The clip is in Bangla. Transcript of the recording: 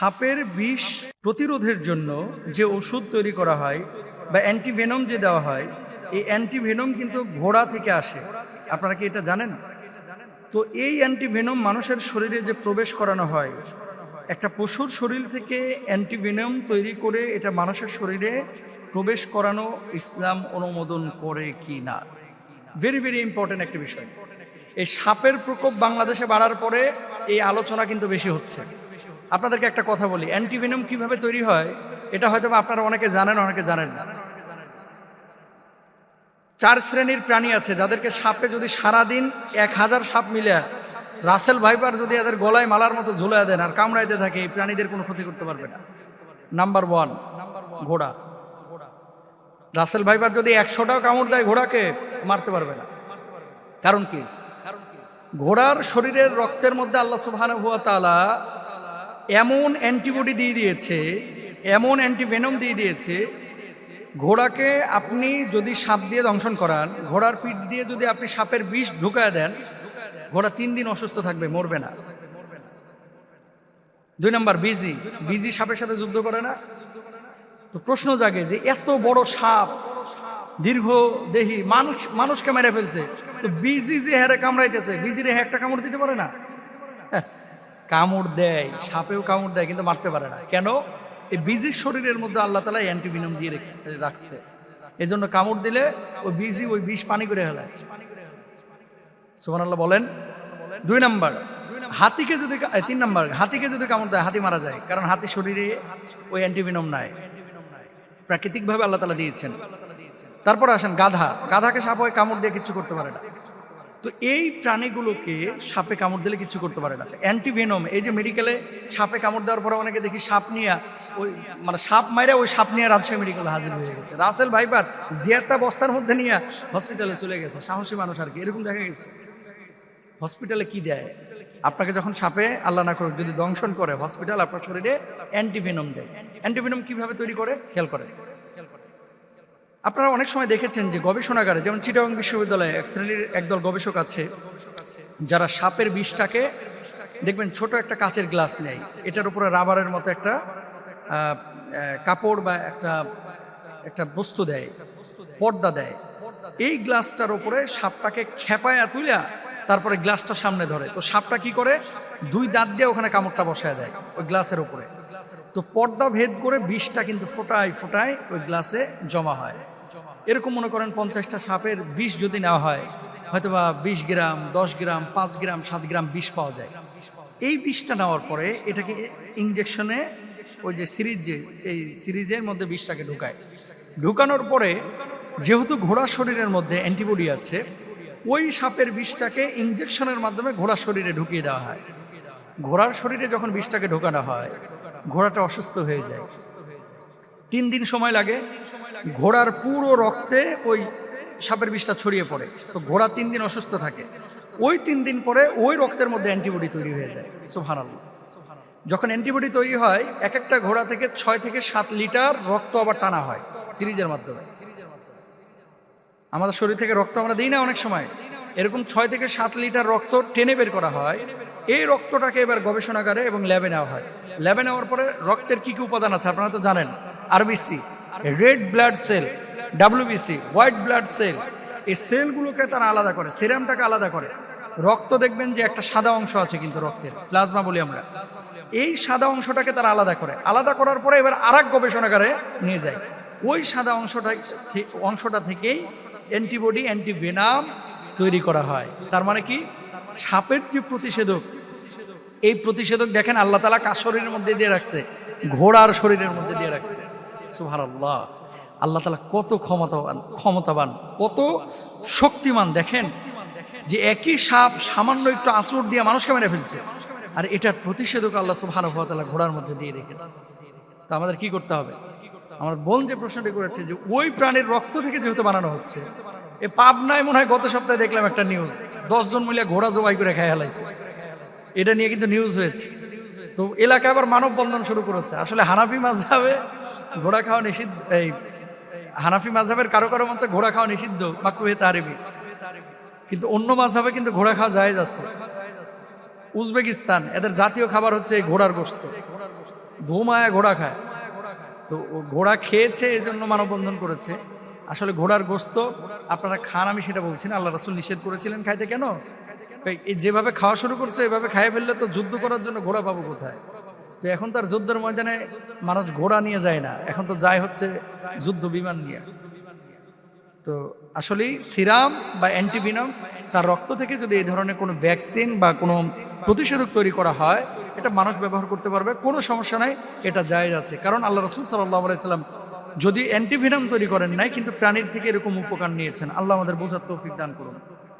সাপের বিষ প্রতিরোধের জন্য যে ওষুধ তৈরি করা হয় বা অ্যান্টিভেনম যে দেওয়া হয়, এই অ্যান্টিভেনম কিন্তু ঘোড়া থেকে আসে। আপনারা কি এটা জানেন? তো এই অ্যান্টিভেনম মানুষের শরীরে যে প্রবেশ করানো হয়, একটা পশুর শরীর থেকে অ্যান্টিভেনম তৈরি করে এটা মানুষের শরীরে প্রবেশ করানো ইসলাম অনুমোদন করে কি না? ভেরি ভেরি ইম্পর্টেন্ট একটা বিষয়। এই সাপের প্রকোপ বাংলাদেশে বাড়ার পরে এই আলোচনা কিন্তু বেশি হচ্ছে। আপনাদেরকে একটা কথা বলি, অ্যান্টিভেনম কীভাবে তৈরি হয়, এটা হয়তো আপনারা অনেকে জানেন অনেকে জানেন চার শ্রেণির প্রাণী আছে, যাদেরকে সাপে যদি সারাদিন এক হাজার সাপ মিলে, রাসেল ভাইপার যদি এদের গলায় মালার মতো ঝুলে দেন আর কামড়াইতে থাকে, এই প্রাণীদের কোনো ক্ষতি করতে পারবে না। নাম্বার ওয়ান ঘোড়া। রাসেল ভাইপার যদি একশোটাও কামড় দেয় ঘোড়াকে, মারতে পারবে না। কারণ কি? ঘোড়ার শরীরের রক্তের মধ্যে আল্লাহ তাআলা এমন অ্যান্টিবডি দিয়ে দিয়েছে এমন অ্যান্টিভেনম দিয়ে দিয়েছে ঘোড়াকে আপনি যদি সাপ দিয়ে দংশন করান ঘোড়ার পিঠ দিয়ে যদি আপনি সাপের বিষ ঢুকায় দেন ঘোড়া তিন দিন অসুস্থ থাকবে মরবে না। দুই নম্বর বিজি বিজি সাপের সাথে যুদ্ধ করে না? তো প্রশ্ন জাগে যে এত বড় সাপ দীর্ঘ দেহি মানুষ মানুষকে মেরে ফেলছে। তো বিজি যে হ্যারে কামড়াইতেছে বিজি রে একটা কামড় দিতে পারে না? হ্যাঁ, কামড় দেয়, সাপেও কামড় দেয়, কিন্তু মারতে পারে না। কেন? এই বিজির শরীরের মধ্যে আল্লাহ তালা অ্যান্টিভিনম দিয়ে রেখে- রাখছে। এই জন্য কামড় দিলে ওই বিজি ওই বিষ পানি করে হেলায় সুমান আল্লাহ বলেন। দুই নাম্বার, হাতিকে যদি তিন নাম্বার, হাতিকে যদি কামড় দেয়, হাতি মারা যায়। কারণ হাতি শরীরে ওই অ্যান্টিভিনম নাই। প্রাকৃতিকভাবে আল্লাহ তালা দিয়েছেন। তারপর আসেন গাধা। গাধাকে সাপ হয় কামড় দিয়ে কিছু করতে পারে না। তো এই প্রাণীগুলোকে সাপে কামড় দিলে কিছু করতে পারে না। অ্যান্টিভেনম, এই যে মেডিকেলে সাপে কামড় দেওয়ার পরে অনেকে দেখি সাপ নিয়ে, ওই মানে সাপ মাইরা ওই সাপ নিয়ে রাজশাহী মেডিকেলে হাজির হয়ে গেছে। রাসেল ভাইপার জিয়াতা বস্তার মধ্যে নিয়ে হসপিটালে চলে গেছে। সাহসী মানুষ আর কি, এরকম দেখা গেছে। হসপিটালে কি দেয়? আপনাকে যখন সাপে, আল্লাহ না করুক, যদি দংশন করে হসপিটাল আপনার শরীরে অ্যান্টিভেনম দেয়। অ্যান্টিভেনম কীভাবে তৈরি করে? খেয়াল করে আপনারা অনেক সময় দেখেছেন যে গবেষণাগারে, যেমন চিটাগং বিশ্ববিদ্যালয়ে এক শ্রেণির একদল গবেষক আছে, যারা সাপের বিষটাকে, দেখবেন ছোট একটা কাচের গ্লাস নেয়। এটার উপরে রাবারের মতো একটা কাপড় বা একটা একটা বস্তু দেয়, পর্দা দেয়। এই গ্লাসটার উপরে সাপটাকে খেপায়া তুইলা তারপরে গ্লাসটা সামনে ধরে। তো সাপটা কি করে? দুই দাঁত দিয়ে ওখানে কামড়টা বসায় দেয়, ওই গ্লাসের উপরে। তো পর্দা ভেদ করে বিষটা কিন্তু ফোটায় ফোটায় ওই গ্লাসে জমা হয়। এরকম মনে করেন পঞ্চাশটা সাপের বিষ যদি নেওয়া হয়, হয়তোবা বিশ গ্রাম, দশ গ্রাম, পাঁচ গ্রাম, সাত গ্রাম বিষ পাওয়া যায়। এই বিষটা নেওয়ার পরে এটাকে ইঞ্জেকশনে ওই যে সিরিজ যে, এই সিরিজের মধ্যে বিষটাকে ঢুকায়। ঢুকানোর পরে যেহেতু ঘোড়ার শরীরের মধ্যে অ্যান্টিবডি আছে, ওই সাপের বিষটাকে ইঞ্জেকশনের মাধ্যমে ঘোড়ার শরীরে ঢুকিয়ে দেওয়া হয়। ঘোড়ার শরীরে যখন বিষটাকে ঢোকানো হয় ঘোড়াটা অসুস্থ হয়ে যায়। তিন দিন সময় লাগে। ঘোড়ার পুরো রক্তে ওই সাপের বিষটা ছড়িয়ে পড়ে। তো ঘোড়া তিন দিন অসুস্থ থাকে। ওই তিন দিন পরে ওই রক্তের মধ্যে অ্যান্টিবডি তৈরি হয়ে যায়। সুবহানাল্লাহ। যখন অ্যান্টিবডি তৈরি হয় এক একটা ঘোড়া থেকে ছয় থেকে সাত লিটার রক্ত আবার টানা হয় সিরিজের মাধ্যমে। আমাদের শরীর থেকে রক্ত আমরা দিই না অনেক সময়। এরকম ছয় থেকে সাত লিটার রক্ত টেনে বের করা হয়। এই রক্তটাকে এবার গবেষণাগারে এবং ল্যাবে নেওয়া হয়। ল্যাবে নেওয়ার পরে রক্তের কি কি উপাদান আছে আপনারা তো জানেন। RBC red blood cell WBC white blood cell এই সেলগুলোকে তারা আলাদা করে সিরামটাকে আলাদা করে। রক্ত দেখবেন যে একটা সাদা অংশ আছে কিন্তু রক্তের প্লাজমা বলি আমরা। এই সাদা অংশটাকে তারা আলাদা করে। আলাদা করার পরে এবার আর এক গবেষণাগারে নিয়ে যায়। ওই সাদা অংশটা অংশটা থেকেই অ্যান্টিবডি অ্যান্টিভেনাম তৈরি করা হয়। তার মানে কি? সাপের যে প্রতিষেধক এই প্রতিষেধক দেখেন আল্লাহ তালা কার শরীরের মধ্যে দিয়ে রাখছে? ঘোড়ার শরীরের মধ্যে দিয়ে রাখছে। সুহার আল্লাহ আল্লাহ তালা কত ক্ষমতাবান ক্ষমতাবান, কত শক্তিমান, দেখেন? যে একই সাপ সামান্য একটু আঁচড় দিয়ে মানুষকে মেরে ফেলছে। আর এটার প্রতিষেধক আল্লাহ তাআলা ঘোড়ার মধ্যে দিয়ে রেখেছে। তো আমাদের কি করতে হবে? আমার বোন যে প্রশ্নটি করেছে যে ওই প্রাণীর রক্ত থেকে যেহেতু বানানো হচ্ছে, এ পাবনায় মনে হয় গত সপ্তাহে দেখলাম একটা নিউজ দশজন মিলে ঘোড়া জবাই করে খেয়ে হেলাইছে এটা নিয়ে কিন্তু নিউজ হয়েছে। তো এলাকায় আবার মানববন্ধন শুরু করেছে। আসলে হানাফি মাঝাবে ঘোড়া খাওয়া নিষিদ্ধ, এই হানাফি মাঝাবের কারও কারও মতে ঘোড়া খাওয়া নিষিদ্ধ, মাকরুহে তারিবি কিন্তু অন্য মাঝহাবে কিন্তু ঘোড়া খাওয়া যায় আছে। উজবেকিস্তান, এদের জাতীয় খাবার হচ্ছে এই ঘোড়ার গোস্ত ধুমায় ঘোড়া খায়। তো ঘোড়া খেয়েছে এই জন্য মানববন্ধন করেছে। আসলে ঘোড়ার গোস্ত আপনারা খান, আমি সেটা বলছি না। আল্লাহ রাসুল নিষেধ করেছিলেন খাইতে কেন? যেভাবে খাওয়া শুরু করছে, এভাবে খাইয়ে ফেললে তো যুদ্ধ করার জন্য ঘোড়া পাবো কোথায়? তো এখন তার যুদ্ধের ময়দানে মানুষ ঘোড়া নিয়ে যায় না। এখন তো যায় হচ্ছে যুদ্ধ বিমান নিয়ে। তো আসলে সিরাম বা অ্যান্টিভিনাম তার রক্ত থেকে যদি এই ধরনের কোনো ভ্যাকসিন বা কোনো প্রতিষেধক তৈরি করা হয়, এটা মানুষ ব্যবহার করতে পারবে, কোনো সমস্যা নাই, এটা জায়েজ আছে। কারণ আল্লাহ রসুল সাল্লাহ আলাইসাল্লাম যদি অ্যান্টিভিনাম তৈরি করেন নাই, কিন্তু প্রাণীর থেকে এরকম উপকার নিয়েছেন, আল্লাহ আমাদের বোঝার তৌফিক দান করুন।